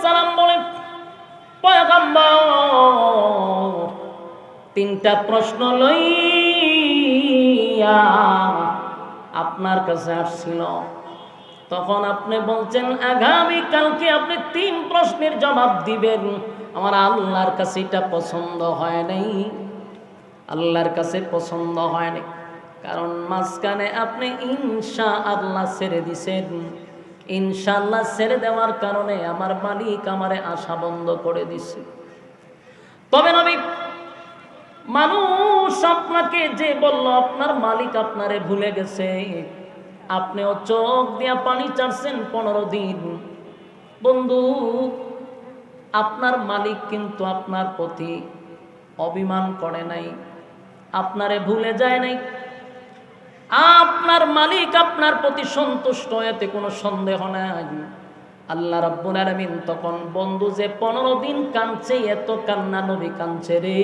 সালাম বলেন পয়গম্বর, তিনটা প্রশ্ন লইয়া আপনার কাছে আসছিল। তখন আপনি বলছেন আগামী কালকে আপনি তিন প্রশ্নের জবাব দিবেন। আমার আল্লাহর কাছে এটা পছন্দ হয় নাই। আল্লাহর কাছে পছন্দ হয় নাই। কারণ মাঝখানে আপনি ইনশা আল্লাহ ছেড়ে দিছেন। ইনশাল্লাহ ছেড়ে দেওয়ার কারণে আমার মালিক আমারে আশা বন্ধ করে দিছে। তবে নবী, মানুষ আপনাকে যে বলল, আপনার মালিক আপনারে ভুলে গেছে। আপনিও চোখ দিয়া পানি চাটছেন পনেরো দিন। বন্ধু, আপনার মালিক কিন্তু আপনার প্রতি অভিমান করে নাই। আপনারে ভুলে যায় নাই। আপনার মালিক আপনার প্রতি সন্তুষ্ট, এতে কোনো সন্দেহ নাই। আল্লাহ রাব্বুল আলামিন তখন বন্ধু যে পনেরো দিন কাঁদছে, এত কান্না নবী কাঁদছে রে।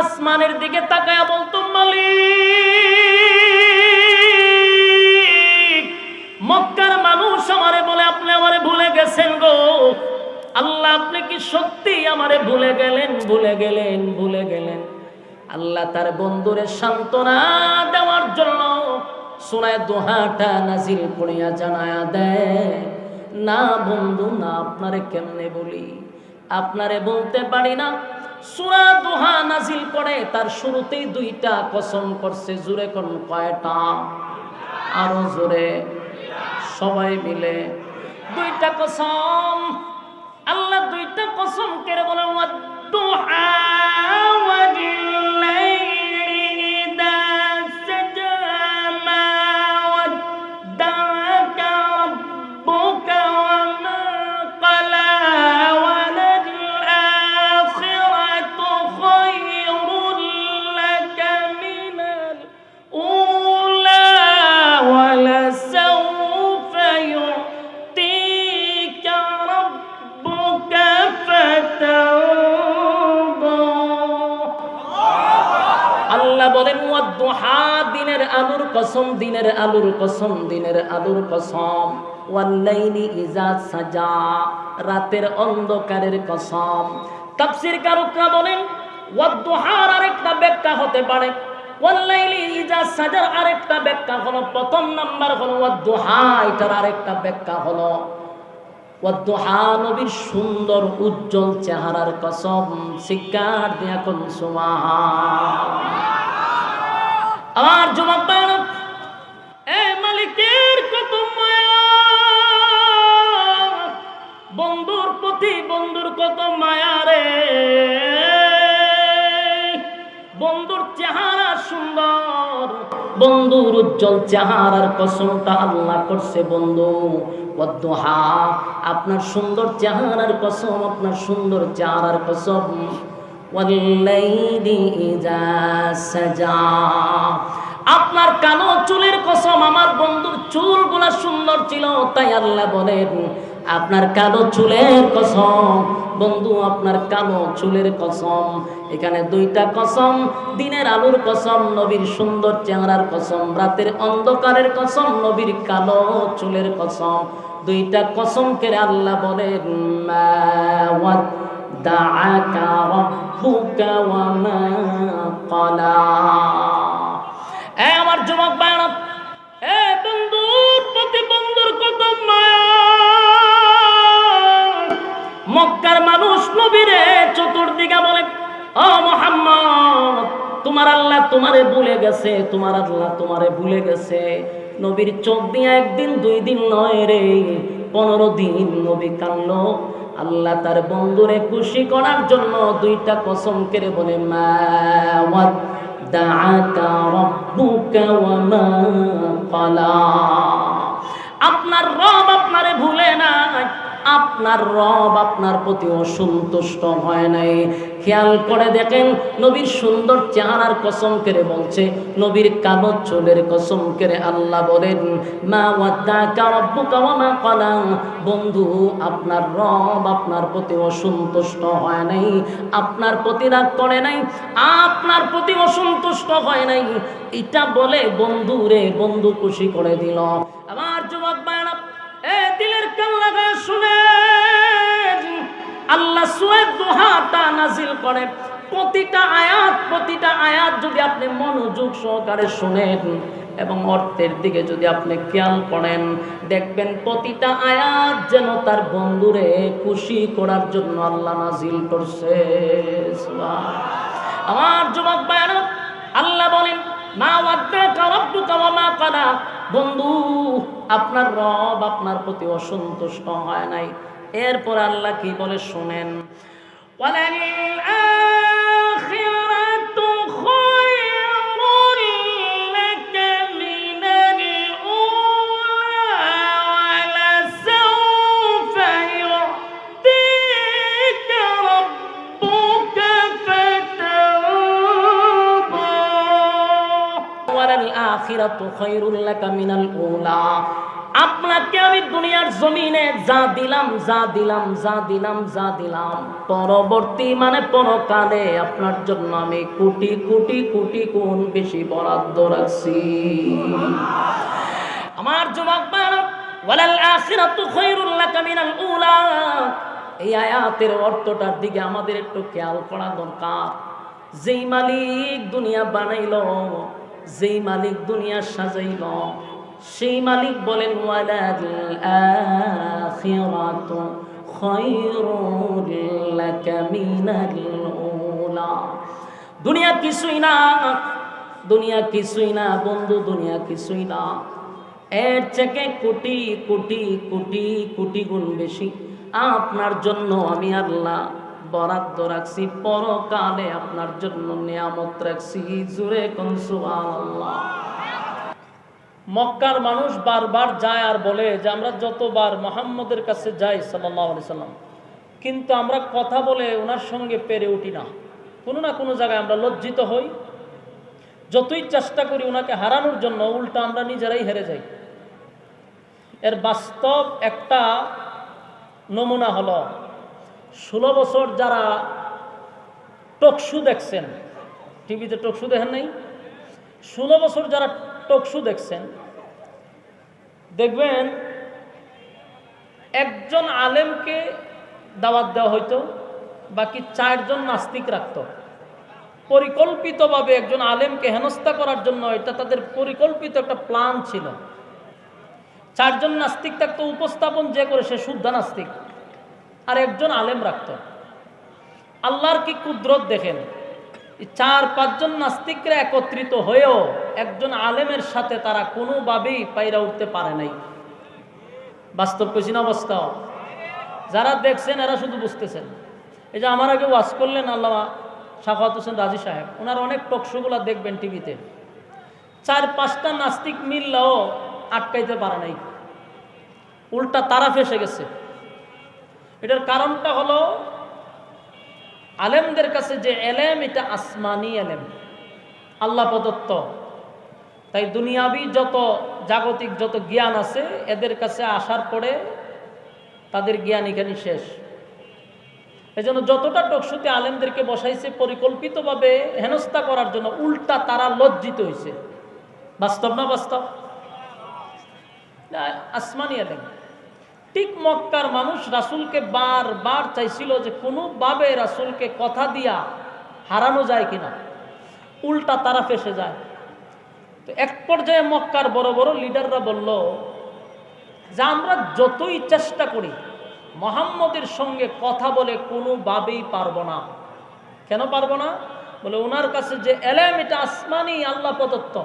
আসমানের দিকে তাকায়া বলতো, মালিক, মক্কার মানুষ আমারে বলে, আপনি আমারে ভুলে গেছেন গো। আল্লাহ, আপনি কি সত্যি আমারে ভুলে গেলেন ভুলে গেলেন ভুলে গেলেন? আল্লাহ তার বন্ধুরে সান্ত্বনা দেওয়ার জন্য সোনায় দোহাটা নাজিল করিয়া জানায়া দেয়, না বন্ধু, না আপনারে কেমনে বলি? আপনারে বলতে পারি না। সুরা দোহা নাজিল করে তার শুরুতেই দুইটা কসম করছে জুড়ে কোন কয়টা? আরও জোরে। সবাই মিলে দুইটা কসম। আল্লাহ দুইটা কসম কেড়ে বলে ওয়াদ্দুহা আলুর কসম, দিনের আলুর কসম, দিনের আলুর কসম। ওয়াল্লাইলি ইজা সাজা, রাতের অন্ধকারের কসম। তাফসীর কারকরা বলেন ওয়াদ্দুহার আরেকটা ব্যাখ্যা হতে পারে। ওয়াল্লাইলি ইজা সাজার আরেকটা ব্যাখ্যা হলো, প্রথম নাম্বার হলো ওয়াদ্দুহা এটার আরেকটা ব্যাখ্যা হলো ওয়াদ্দুহা নবীর সুন্দর, উজ্জ্বল চেহারার কসম। শিকার দিয়া কোন সুমাহা আমার যুবক এ মালিকের কত মায়া। বন্ধুর প্রতি বন্ধুর কত মায়া রে। বন্ধুর চেহারা সুন্দর, বন্ধুর উজ্জ্বল চেহারার কসমটা আল্লাহ করছে বন্ধু। ওয়াদ্দুহা আপনার সুন্দর চেহারার কসম, আপনার সুন্দর চেহারার কসম। আপনার কালো চুলের কসম, আমার বন্ধুর চুলগুলা সুন্দর ছিল, তাই আল্লাহ বলেন, আপনার কালো চুলের কসম, বন্ধু, আপনার কালো চুলের কসম, এখানে দুইটা কসম, দিনের আলুর কসম, নবীর সুন্দর চেহারার কসম, রাতের অন্ধকারের কসম, নবীর কালো চুলের কসম, দুইটা কসম কেড়ে আল্লাহ বলেন মা ودعك ربك وما قلى এ আমার যুবক বায়না এ বন্ধুর প্রতি বন্ধুর কত মায়া মক্কার মানুষ নবীরে চতুর্দিকে বলে ও মোহাম্মদ তোমার আল্লাহ তোমারে ভুলে গেছে তোমার আল্লাহ তোমারে ভুলে গেছে নবীর চোখ দিয়ে একদিন দুই দিন নয় রে পনেরো দিন নবী কান্লো আল্লাহ তার বন্ধুরে খুশি করার জন্য দুইটা কসম কেড়ে বলে, মা আপনার রব আপনারে ভুলে নাই। আপনার রব আপনার প্রতি অসন্তুষ্ট হয় নাই। খেয়াল করে দেখেন, নবীর সুন্দর চেহারার কসম কেড়ে বলছে, নবীর কালো চুলের কসম কেড়ে আল্লাহ বলেন, মা বন্ধু, আপনার রব আপনার প্রতি অসন্তুষ্ট হয় নাই। আপনার প্রতি রাগ করে নাই, আপনার প্রতি অসন্তুষ্ট হয় নাই। এটা বলে বন্ধু রে, বন্ধু খুশি করে দিল। আমার যুবক বায়না, এ দিলের সুরে দোহাটা নাজিল করে প্রতিটা আয়াত প্রতিটা আয়াত যদি আপনি মনোযোগ সহকারে শুনেন এবং অর্থের দিকে যদি আপনি খেয়াল করেন, দেখবেন প্রতিটা আয়াত যেন তার বন্ধুরে খুশি করার জন্য আল্লাহ নাজিল করছে। আমার যুবক ভাইয়েরা, আল্লাহ বলেন, মা ওয়াদ্দাকা রাব্বুকা ওয়া মা কালা। বন্ধু, আপনার রব আপনার প্রতি অসন্তুষ্ট হয় নাই। এরপর আল্লাহ কি বলে শুনেন وَلَلْآخِرَةُ خَيْرٌ لَكَ مِنَ الْأُولَىٰ আপনাকে আমি দুনিয়ার জমিনে যা দিলাম যা দিলাম যা দিলাম যা দিলাম। পরবর্তী মানে পরকালে আপনার জন্য আমি কোটি কোটি কোটি কোন বেশি বরাদ্দ রাখছি। আমার যুবক ওয়ালাল আখিরাতু খায়রুল লাকা মিনাল উলা। এই আয়াতের অর্থটার দিকে আমাদের একটু খেয়াল করা দরকার। যেই মালিক দুনিয়া বানাইল, যেই মালিক দুনিয়া সাজাইল সেই মালিক বলেন দুনিয়া কিছুই না, দুনিয়া কিছুই না বন্ধু, দুনিয়া কিছুই না। এর থেকে কোটি কোটি কোটি কোটি গুণ বেশি। আপনার জন্য আমি আল্লাহ বরাদ্দ রাখছি, পরকালে আপনার জন্য নিয়ামত রাখছি। জুড়ে কোন সুবহানাল্লাহ। মক্কার মানুষ বারবার যায় আর বলে যে আমরা যতবার মোহাম্মদের কাছে যাই সাল্লাহ আলি সাল্লাম, কিন্তু আমরা কথা বলে ওনার সঙ্গে পেরে উঠি না। কোনো না কোনো জায়গায় আমরা লজ্জিত হই। যতই চেষ্টা করি ওনাকে হারানোর জন্য, উল্টা আমরা নিজেরাই হেরে যাই। এর বাস্তব একটা নমুনা হলো, ষোলো বছর যারা টকশু দেখছেন, টিভিতে টকশু দেখেন নাই? ষোলো বছর যারা টকশু দেখছেন। দেখবেন একজন আলেমকে দাওয়াত দেওয়া হইতো, বাকি চারজন নাস্তিক রাখতো। পরিকল্পিতভাবে একজন আলেমকে হেনস্থা করার জন্য এটা তাদের পরিকল্পিত একটা প্ল্যান ছিল। চারজন নাস্তিক থাকতো, উপস্থাপন যে করে সে শুদ্ধ নাস্তিক। আর একজন আলেম রাখত। আল্লাহর কি কুদরত দেখেন? চার পাঁচজন নাস্তিকরা একত্রিত হয়েও একজন আলেমের সাথে তারা কোনোভাবেই পাইরা উঠতে পারে নাই। বাস্তব কেছি না অবস্থা? যারা দেখছেন, এরা শুধু বুঝতেছেন। এই যে আমার আগে ওয়াজ করলেন আল্লাহ শাফাত হোসেন রাজি সাহেব, ওনার অনেক টকশোগুলা দেখবেন টিভিতে। চার পাঁচটা নাস্তিক মিললেও আটকাইতে পারে নাই। উল্টা তারা ফেসে গেছে। এটার কারণটা হলো, আলেমদের কাছে যে এলেম, এটা আসমানি এলেম। আল্লাহ প্রদত্ত। তাই দুনিয়াবি যত জাগতিক যত জ্ঞান আছে, এদের কাছে আসার পরে তাদের জ্ঞান এখানে শেষ। এজন্য যতটা টকশুতে আলেমদেরকে বসাইছে, পরিকল্পিতভাবে হেনস্থা করার জন্য উল্টা তারা লজ্জিত হয়েছে বাস্তব না বাস্তব? আসমানি আলেম। ঠিক মক্কার মানুষ রাসুলকে বারবার চাইছিল যে কোনোভাবে রাসুলকে কথা দিয়া হারানো যায় কিনা। উল্টা তারা ফেসে যায়। তো এক পর্যায়ে মক্কার বড় বড় লিডাররা বলল, যে আমরা যতই চেষ্টা করি, মোহাম্মদের সঙ্গে কথা বলে কোনোভাবেই পারব না। কেন পারব না? বলে ওনার কাছে যে এলেম, এটা আসমানি আল্লাহ প্রদত্ত।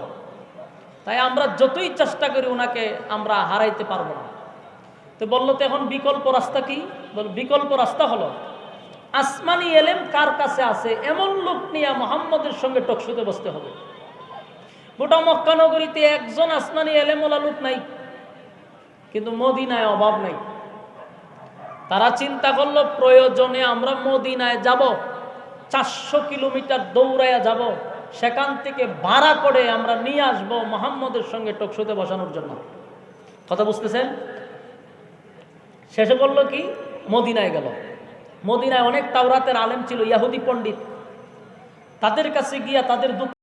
তাই আমরা যতই চেষ্টা করি ওনাকে আমরা হারাইতে পারব না। তো বলল, তো এখন বিকল্প রাস্তা কি? বল, বিকল্প রাস্তা হলো, আসমানি এলেম কার কাছে আছে? এমন লোক নিয়ে মোহাম্মদের সঙ্গে টকশুতে বসতে হবে। গোটা মক্কানগরীতে একজন আসমানি এলেমওয়ালা লোক নাই, কিন্তু মদিনায় অভাব নাই। তারা চিন্তা করল, প্রয়োজনে আমরা মদিনায় যাব, চারশো কিলোমিটার দৌড়াইয়া যাব, সেখান থেকে ভাড়া করে আমরা নিয়ে আসব মোহাম্মদের সঙ্গে টকশুতে বসানোর জন্য। কথা বুঝতেছেন? শেষে বলল কি, মদিনায় গেল। মদিনায় অনেক তাওরাতের আলেম ছিল, ইয়াহুদি পণ্ডিত। তাদের কাছে গিয়া তাদের দুঃখ